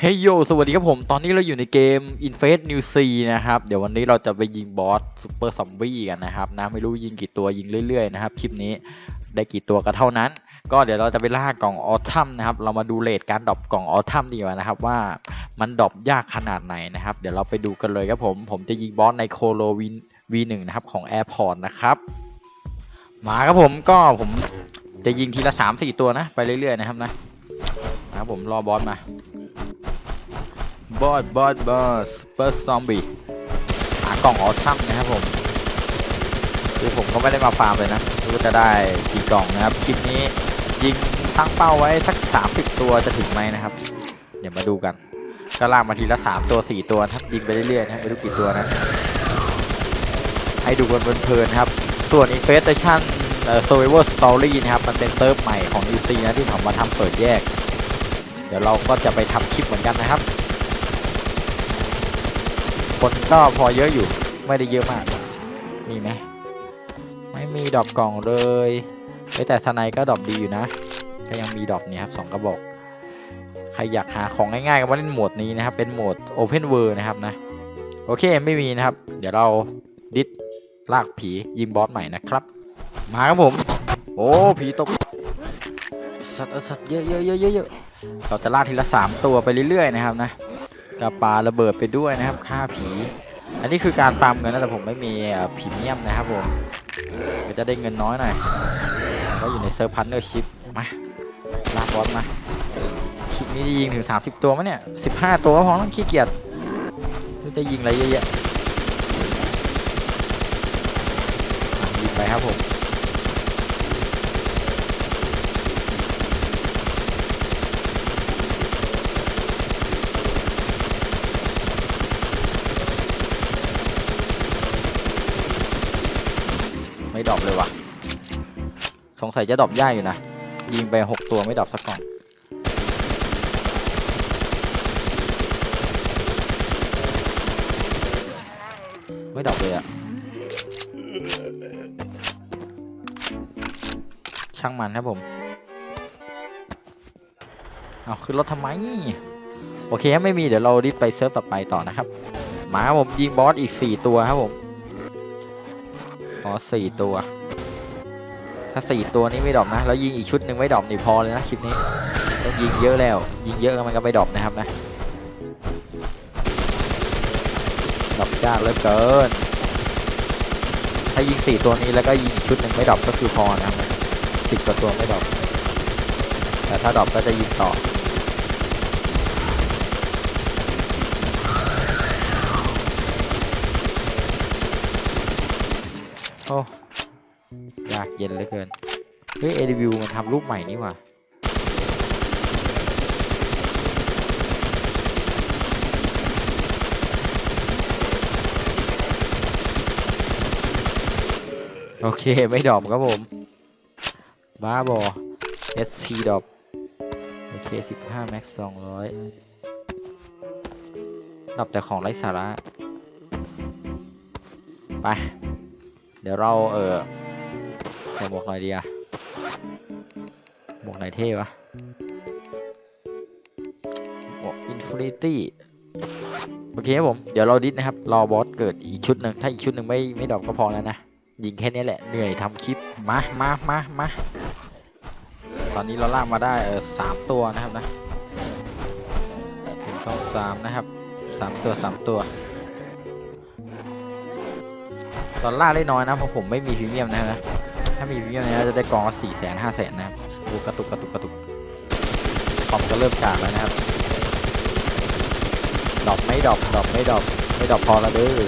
เฮ้ยโย สวัสดีครับผม ตอนนี้เราอยู่ในเกม Infest New C นะครับ เดี๋ยววันนี้เราจะไปยิงบอสซูเปอร์ซอมบี้กันนะครับนะไม่รู้ยิงกี่ตัวยิงเรื่อยๆนะครับ คลิปนี้ได้กี่ตัวก็เท่านั้น ก็เดี๋ยวเราจะไปล่ากล่องออทัมนะครับ เรามาดูเลทการดรอปกล่องออทัมดีกว่านะครับ ว่ามันดรอปยากขนาดไหนนะครับ เดี๋ยวเราไปดูกันเลยครับผม ผมจะยิงบอสในโคโลวิน V1 นะครับของ Airport นะครับมาครับผมก็ผมจะยิงทีละสามสี่ตัวนะ ไปเรื่อยๆนะครับนะนะครับผมรอบอสมา บอสบอสบอสเปิร์ซอมบี้หากล่องออทัมนะครับผมคือผมก็ไม่ได้มาฟาร์มเลยนะรู้จะได้กี่กล่องนะครับคลิปนี้ยิงตั้งเป้าไว้สัก 30 ตัวจะถึงไหมนะครับ เดี๋ยวมาดูกันก็ลากมาทีละ 3 ตัว 4 ตัวครับยิงไปเรื่อยๆนะไม่รู้กี่ตัวนะ ให้ดูกันเพลินๆครับ ส่วน Infestation เอ่อ Survivor Story นะครับ มันเป็นเซิร์ฟใหม่ของ UC นะที่เขามาทำเปิดแยก เดี๋ยวเราก็จะไปทำคลิปเหมือนกันนะครับ คนก็พอเยอะอยู่ ไม่ได้เยอะมาก มีไหมไม่มีดอกกล่องเลยแต่สไนก็ดอกดีอยู่นะ ก็ยังมีดอกนี่ครับสองกระบอกใครอยากหาของง่ายๆก็มาเล่นโหมดนี้นะครับ เป็นโหมด Open World นะครับนะ โอเคไม่มีนะครับ เดี๋ยวเราดิสลากผียิงบอสใหม่นะครับ มาครับผม โอ้ผีตกสัตว์เออสัตว์เยอะเยอะเยอะเยอะเยอะเราจะลากทีละสามตัวไปเรื่อยๆนะครับนะ กระปาระเบิดไปด้วยนะครับฆ่าผี อันนี้คือการตามเงินนะแต่ผมไม่มีพรีเมียมนะครับผมก็จะได้เงินน้อยหน่อยก็อยู่ในเซิร์ฟพันเนอร์ชิพมาลากบอสมาคลิปนี้จะยิงถึง 30 ตัวมั้ยเนี่ย 15 ตัวก็พอต้องขี้เกียจจะยิงอะไรเยอะแยอะยิงไปครับผม ไม่ดรอปเลยวะสงสัยจะดรอปยากอยู่นะ ยิงไปหกตัวไม่ดรอปสักกล่องไม่ดรอปเลยอะช่างมันครับผม เอาขึ้นรถทำไม โอเคไม่มีเดี๋ยวเราดิสไปเซิร์ฟต่อไปต่อนะครับ มาครับผมยิงบอสอีก 4 ตัวครับผม อ๋อสี่ตัว ถ้าสี่ตัวนี้ไม่ดรอปนะ แล้วยิงอีกชุดหนึ่งไม่ดรอปนี่พอเลยนะคลิปนี้ ต้องยิงเยอะแล้ว ยิงเยอะมันก็ไม่ดรอปนะครับนะดรอปยากเหลือเกิน ถ้ายิงสี่ตัวนี้แล้วก็ยิงอีกชุดหนึ่งไม่ดรอปก็คือพอนะครับสิบกว่าตัวไม่ดรอปแต่ถ้าดรอปก็จะยิงต่อ โอ้ยากเย็นเหลือเกิน เฮ้ย ADV มันทำรูปใหม่นี่ว่าโอเค ไม่ดรอปครับผม บ้าบอ SP ดรอปโอเค15 max 200ดรอปแต่ของไร้สาระ ไป ดี๋ยวเราเออใส่หมวกหน่อยดีอะหมวกไหนเท่วะหมวก Infinity โอเคครับผม เดี๋ยวเราดิสนะครับ รอบอสเกิดอีกชุดหนึ่งถ้าอีกชุดหนึ่งไม่ไม่ดรอปก็พอแล้วนะ ยิงแค่นี้แหละ เหนื่อยทำคลิป มามามามาตอนนี้เราล่ามาได้เออสามตัวนะครับนะถึงสองสามนะครับสามตัวสามตัว ตอนล่าได้น้อยนะเพราะผมไม่มีพรีเมียมนะฮะถ้ามีพรีเมียมเนะจะได้กองละสี่แสนห้าแสนนะครับโอ้กระตุกกระตุกกระตุกคอมก็เริ่มกากแล้วนะครับดอปไม่ดอปดอปไม่ดอปไม่ดอปพอแล้วเด้อ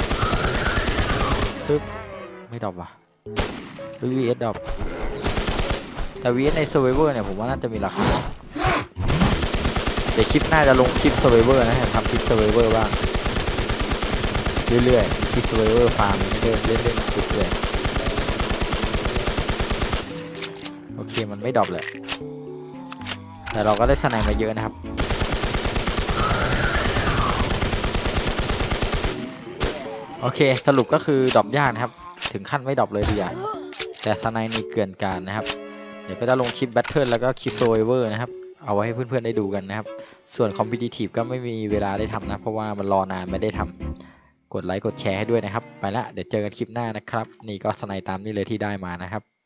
ปึ๊บไม่ดอปว่ะหรือ VS ดรอปแต่ VS ใน Survivor เนี่ยผมว่าน่าจะมีราคาเดี๋ยวคลิปหน้าจะลงคลิป Survivor นะทำคลิป Survivor บ้าง เรื่อยๆคลิป Survivor ฟาร์มเรื่อยๆเล่นๆสุดเลยโอเคมันไม่ดรอปเลยแต่เราก็ได้สไนมาเยอะนะครับโอเคสรุปก็คือดรอปยากนะครับ ถึงขั้นไม่ดรอปเลยดีอะแต่สไนนี่เกินการนะครับ เดี๋ยวก็จะลงคลิปแบทเทิลแล้วก็คลิปโซเวอร์นะครับ เอาไว้ให้เพื่อนๆได้ดูกันนะครับ ส่วน Competitive ก็ไม่มีเวลาได้ทำนะ เพราะว่ามันรอนานไม่ได้ทำ กดไลค์กดแชร์ให้ด้วยนะครับ ไปละเดี๋ยวเจอกันคลิปหน้านะครับ นี่ก็สไนตามนี่เลยที่ได้มานะครับ